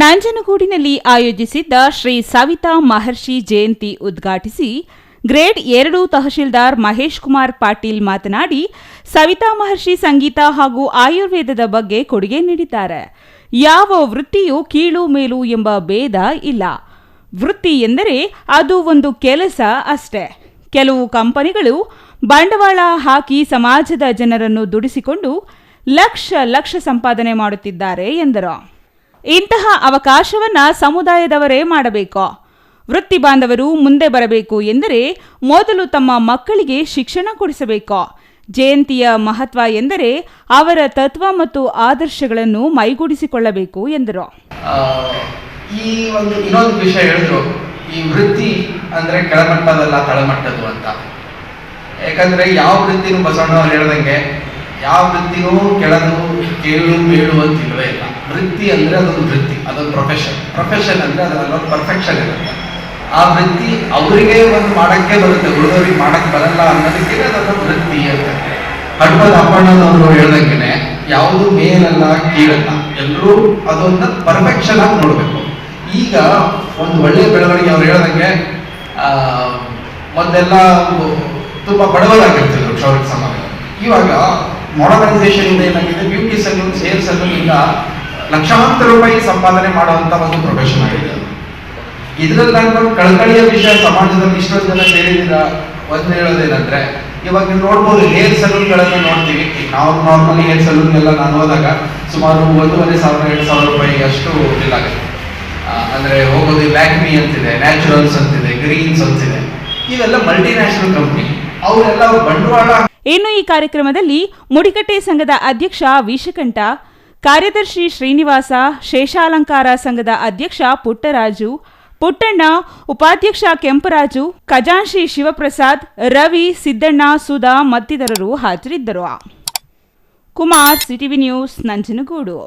ನಂಜನಗೂಡಿನಲ್ಲಿ ಆಯೋಜಿಸಿದ್ದ ಶ್ರೀ ಸವಿತಾ ಮಹರ್ಷಿ ಜಯಂತಿ ಉದ್ಘಾಟಿಸಿ ಗ್ರೇಡ್ ಎರಡು ತಹಶೀಲ್ದಾರ್ ಮಹೇಶ್ ಕುಮಾರ್ ಪಾಟೀಲ್ ಮಾತನಾಡಿ, ಸವಿತಾ ಮಹರ್ಷಿ ಸಂಗೀತ ಹಾಗೂ ಆಯುರ್ವೇದದ ಬಗ್ಗೆ ಕೊಡುಗೆ ನೀಡಿದ್ದಾರೆ. ಯಾವ ವೃತ್ತಿಯು ಕೀಳು ಮೇಲು ಎಂಬ ಭೇದ ಇಲ್ಲ. ವೃತ್ತಿ ಎಂದರೆ ಅದು ಒಂದು ಕೆಲಸ ಅಷ್ಟೇ. ಕೆಲವು ಕಂಪನಿಗಳು ಬಂಡವಾಳ ಹಾಕಿ ಸಮಾಜದ ಜನರನ್ನು ದುಡಿಸಿಕೊಂಡು ಲಕ್ಷ ಲಕ್ಷ ಸಂಪಾದನೆ ಮಾಡುತ್ತಿದ್ದಾರೆ ಎಂದರು. ಇಂತಹ ಅವಕಾಶವನ್ನ ಸಮುದಾಯದವರೇ ಮಾಡಬೇಕು. ವೃತ್ತಿ ಬಾಂಧವರು ಮುಂದೆ ಬರಬೇಕು ಎಂದರೆ ಮೊದಲು ತಮ್ಮ ಮಕ್ಕಳಿಗೆ ಶಿಕ್ಷಣ ಕೊಡಿಸಬೇಕು. ಜಯಂತಿಯ ಮಹತ್ವ ಎಂದರೆ ಅವರ ತತ್ವ ಮತ್ತು ಆದರ್ಶಗಳನ್ನು ಮೈಗೂಡಿಸಿಕೊಳ್ಳಬೇಕು ಎಂದರು. ಈ ಒಂದು ಇನ್ನೊಂದು ವಿಷಯ ಹೇಳಿದ್ರು, ಈ ವೃತ್ತಿ ಅಂದ್ರೆ ಕೆಳಮಟ್ಟದಲ್ಲ ತಳಮಟ್ಟದ್ದು ಅಂತ. ಯಾಕಂದ್ರೆ ಯಾವ ವೃತ್ತಿನೂ ಬಸವಣ್ಣವ್ರು ಹೇಳ್ದಂಗೆ, ಯಾವ ವೃತ್ತಿನೂ ಕೆಳದು ಕೇಳು ಮೇಳು ಅಂತ ಇಲ್ವೇ ಇಲ್ಲ. ವೃತ್ತಿ ಅಂದರೆ ಅದೊಂದು ವೃತ್ತಿ, ಅದೊಂದು ಪ್ರೊಫೆಷನ್ ಪ್ರೊಫೆಷನ್ ಅಂದರೆ ಅದರಲ್ಲೊಂದು ಪರ್ಫೆಕ್ಷನ್ ಇರುತ್ತೆ. ಆ ವೃತ್ತಿ ಅವರಿಗೆ ಒಂದು ಮಾಡೋಕ್ಕೆ ಬರುತ್ತೆ ಉಳಿದವ್ರಿಗೆ ಮಾಡೋಕ್ಕೆ ಬರಲ್ಲ ಅನ್ನೋದಕ್ಕೆ ಅದೊಂದು ವೃತ್ತಿ ಅಂತ. ಹಡ್ಪದ ಅಪ್ಪಣ್ಣನವರು ಹೇಳ್ದಂಗೆ ಯಾವುದು ಮೇಲಲ್ಲ ಕೀಳಲ್ಲ ಎಲ್ಲರೂ ಅದೊಂದು ಪರ್ಫೆಕ್ಷನ್ ಆಗಿ ನೋಡಬೇಕು. ಈಗ ಒಂದು ಒಳ್ಳೆ ಬೆಳವಣಿಗೆ ಅವ್ರು ಹೇಳ್ದಂಗೆ ಮೊದಲೆಲ್ಲ ತುಂಬಾ ಬಡವರಾಗಿರ್ತಿದ್ರು ಕ್ಷೌರಿಕ ಸಮಾಜ ಇವಾಗ ಮಾಡರ್ನೈಸೇಷನ್ ಇಂದ ಏನಾಗಿದೆ ಬ್ಯೂಟಿ ಸಲೂನ್ ಸೇಲ್ಸ್ ಸಲೂನ್ ಈಗ ಲಕ್ಷಾಂತರ ರೂಪಾಯಿ ಸಂಪಾದನೆ ಮಾಡುವಂತ ಒಂದು ಪ್ರೊಫೆಷನ್ ಆಗಿದೆ. ಇದರಲ್ಲಿ ನಾನು ಕಳಕಳಿಯ ವಿಷಯ ಸಮಾಜದಲ್ಲಿ ಇಷ್ಟೊಂದು ಜನ ಸೇರಿದ್ದೀರಾ ಒಂದು ಹೇಳೋದೇನಂದ್ರೆ, ಇವಾಗ ನೀವು ನೋಡ್ಬೋದು ಹೇರ್ ಸಲೂನ್ಗಳನ್ನು ನೋಡ್ತೀವಿ. ನಾವು ನಾರ್ಮಲ್ ಹೇರ್ ಸಲೂನ್ ಎಲ್ಲ ನಾನು ಹೋದಾಗ ಸುಮಾರು ಒಂದೂವರೆ ಸಾವಿರ, ಎರಡು ಸಾವಿರ ರೂಪಾಯಿ ಅಷ್ಟು ಆಗುತ್ತೆ. ಅಂದ್ರೆ ಹೋಗೋದು ಲ್ಯಾಕ್ಮಿ ಅಂತಿದೆ ನ್ಯಾಚುರಲ್ಸ್ ಅಂತಿದೆ ಗ್ರೀನ್ಸ್ ಅಂತಿದೆ. ಇವೆಲ್ಲ ಮಲ್ಟಿನ್ಯಾಷನಲ್ ಕಂಪ್ನಿ ಅವರೆಲ್ಲ ಬಂಡವಾಳ ಇನ್ನು ಈ ಕಾರ್ಯಕ್ರಮದಲ್ಲಿ ಮುಡಿಕಟ್ಟೆ ಸಂಘದ ಅಧ್ಯಕ್ಷ ವಿಷಕಂಠ ಕಾರ್ಯದರ್ಶಿ ಶ್ರೀನಿವಾಸ, ಶೇಷಾಲಂಕಾರ ಸಂಘದ ಅಧ್ಯಕ್ಷ ಪುಟ್ಟರಾಜು, ಪುಟ್ಟಣ್ಣ, ಉಪಾಧ್ಯಕ್ಷ ಕೆಂಪರಾಜು ಖಜಾಂಶಿ ಶಿವಪ್ರಸಾದ್, ರವಿ, ಸಿದ್ದಣ್ಣ, ಸುಧಾ ಮತ್ತಿತರರು ಹಾಜರಿದ್ದರು. Kumar, CTV news, Nanjangud.